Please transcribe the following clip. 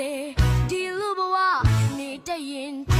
တယ်ဒီလူဘဝနေတရင်